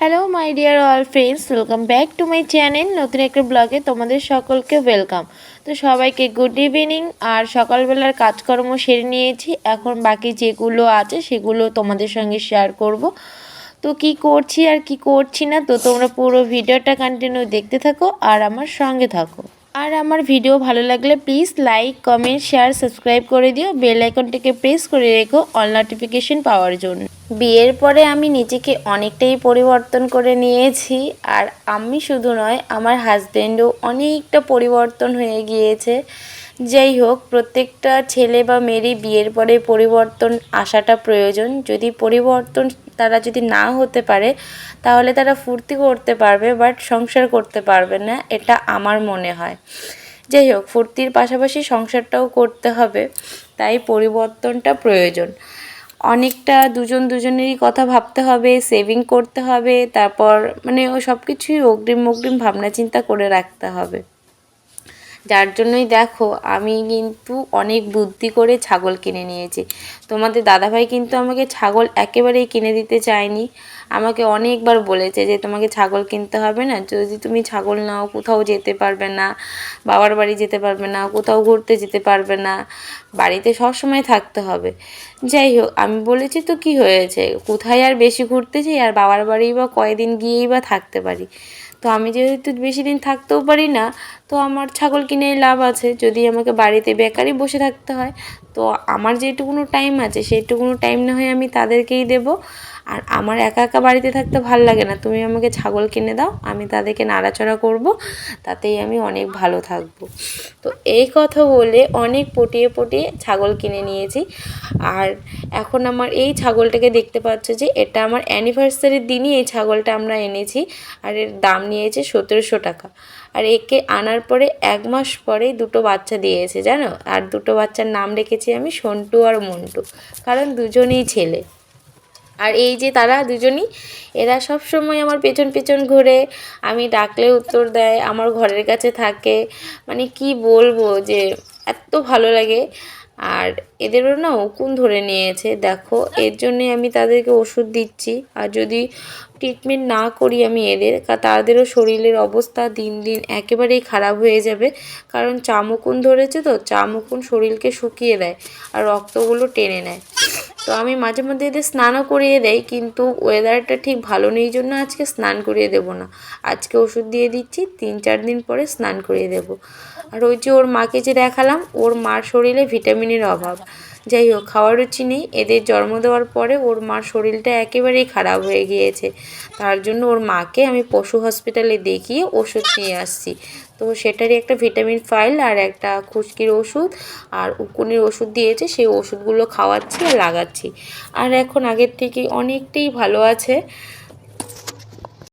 Hello my dear all friends welcome back to my channel নতুন একটা ব্লগে তোমাদের সকলকে ওয়েলকাম তো সবাইকে গুড ইভিনিং আর সকালবেলার কাজকর্ম সেরে নিয়েছি। এখন বাকি যেগুলো আছে সেগুলো তোমাদের সঙ্গে শেয়ার করব। তো কি করছি আর কি করছি না, তো তোমরা পুরো ভিডিওটা কন্টিনিউ দেখতে থাকো আর আমার সঙ্গে থাকো। আর আমার ভিডিও ভালো লাগলে please like, comment, share, subscribe করে দিও। বেল আইকনটিকে প্রেস করে রেখো অল নোটিফিকেশন পাওয়ার জন্য। বিয়ের পরে আমি নিজেকে অনেকটাই পরিবর্তন করে নিয়েছি আর আমি শুধু নয়, আমার হাজব্যান্ডও অনেকটা পরিবর্তন হয়ে গিয়েছে। যাই হোক, প্রত্যেকটা ছেলে বা মেয়েরই বিয়ের পরে পরিবর্তন আসাটা প্রয়োজন। যদি পরিবর্তন তারা যদি না হতে পারে, তাহলে তারা ফুর্তি করতে পারবে, বাট সংসার করতে পারবে না, এটা আমার মনে হয়। যাই হোক, ফুর্তির পাশাপাশি সংসারটাও করতে হবে, তাই পরিবর্তনটা প্রয়োজন। অনেকটা দুজন দুজনেরই কথা ভাবতে হবে সেভিং করতে হবে, তারপর মানে ও সব কিছুই অগ্রিম অগ্রিম ভাবনা চিন্তা করে রাখতে হবে। যার জন্যই দেখো, আমি কিন্তু অনেক বুদ্ধি করে ছাগল কিনে নিয়েছি। তোমাদের দাদাভাই কিন্তু আমাকে ছাগল একেবারেই কিনে দিতে চায়নি। আমাকে অনেকবার বলেছে যে, তোমাকে ছাগল কিনতে হবে না। যদি তুমি ছাগল নাও, কোথাও যেতে পারবে না। বাবার বাড়ি যেতে পারবে না, কোথাও ঘুরতে যেতে পারবে না। বাড়িতে সবসময় থাকতে হবে। যাই হোক, আমি বলেছি তো কি হয়েছে? কোথায় আর বেশি ঘুরতে আর বাবার বাড়ি বা কয়দিন গিয়েই বা থাকতে পারি? তো আমি যেহেতু বেশি দিন থাকতেও পারি না, তো আমার ছাগল কিনে লাভ আছে। যদি আমাকে বাড়িতে বেকারই বসে থাকতে হয়, তো আমার যেটুকুনো টাইম আছে, সেইটুকুনো টাইম না হয় আমি তাদেরকেই দেবো। আর আমার একা একা বাড়িতে থাকতে ভালো লাগে না। তুমি আমাকে ছাগল কিনে দাও, আমি তাদেরকে নাড়াচড়া করব, তাতেই আমি অনেক ভালো থাকব। তো এই কথা বলে অনেক পটিয়ে পটিয়ে ছাগল কিনে নিয়েছি। আর এখন আমার এই ছাগলটাকে দেখতে পাচ্ছ যে, এটা আমার অ্যানিভার্সারির দিনই এই ছাগলটা আমরা এনেছি। আর এর দাম নিয়েছে সতেরোশো টাকা। আর একে আনার পরে এক মাস পরেই দুটো বাচ্চা দিয়েছে, জানো? আর দুটো বাচ্চার নাম রেখেছি আমি সন্টু আর মন্টু। কারণ দুজনেই ছেলে। আর এই যে তারা দুজনই, এরা সব সময় আমার পেছন পেছন ঘুরে, আমি ডাকলে উত্তর দেয়, আমার ঘরের কাছে থাকে। মানে কি বলব যে এত ভালো লাগে। আর এদেরও না উকুন ধরে নিয়েছে, দেখো। এর জন্যে আমি তাদেরকে ওষুধ দিচ্ছি। আর যদি ট্রিটমেন্ট না করি আমি এদের তাদেরও শরীরের অবস্থা দিন দিন একেবারেই খারাপ হয়ে যাবে। কারণ চামুকুন ধরেছে তো চামুকুন শরীরকে শুকিয়ে দেয় আর রক্তগুলো টেনে নেয়। তো আমি মাঝে মধ্যে এদের স্নানও করিয়ে দেই, কিন্তু ওয়েদারটা ঠিক ভালো নেই জন্য আজকে স্নান করিয়ে দেব না। আজকে ওষুধ দিয়ে দিচ্ছি, তিন চার দিন পরে স্নান করিয়ে দেব। আর ওই যে ওর মাকে যে দেখালাম, ওর মার শরীরে ভিটামিনের অভাব। যাই হোক খাওয়ার রুচি নেই এদের জন্ম দেওয়ার পরে ওর মার শরীরটা একেবারেই খারাপ হয়ে গিয়েছে। তার জন্য ওর মাকে আমি পশু হসপিটালে দেখিয়ে ওষুধ নিয়ে আসছি। তো সেটারই একটা ভিটামিন ফাইল আর একটা খুশকির ওষুধ আর উকুনের ওষুধ দিয়েছে। সেই ওষুধগুলো খাওয়াচ্ছি আর লাগাচ্ছি। আর এখন আগের থেকে অনেকটাই ভালো আছে।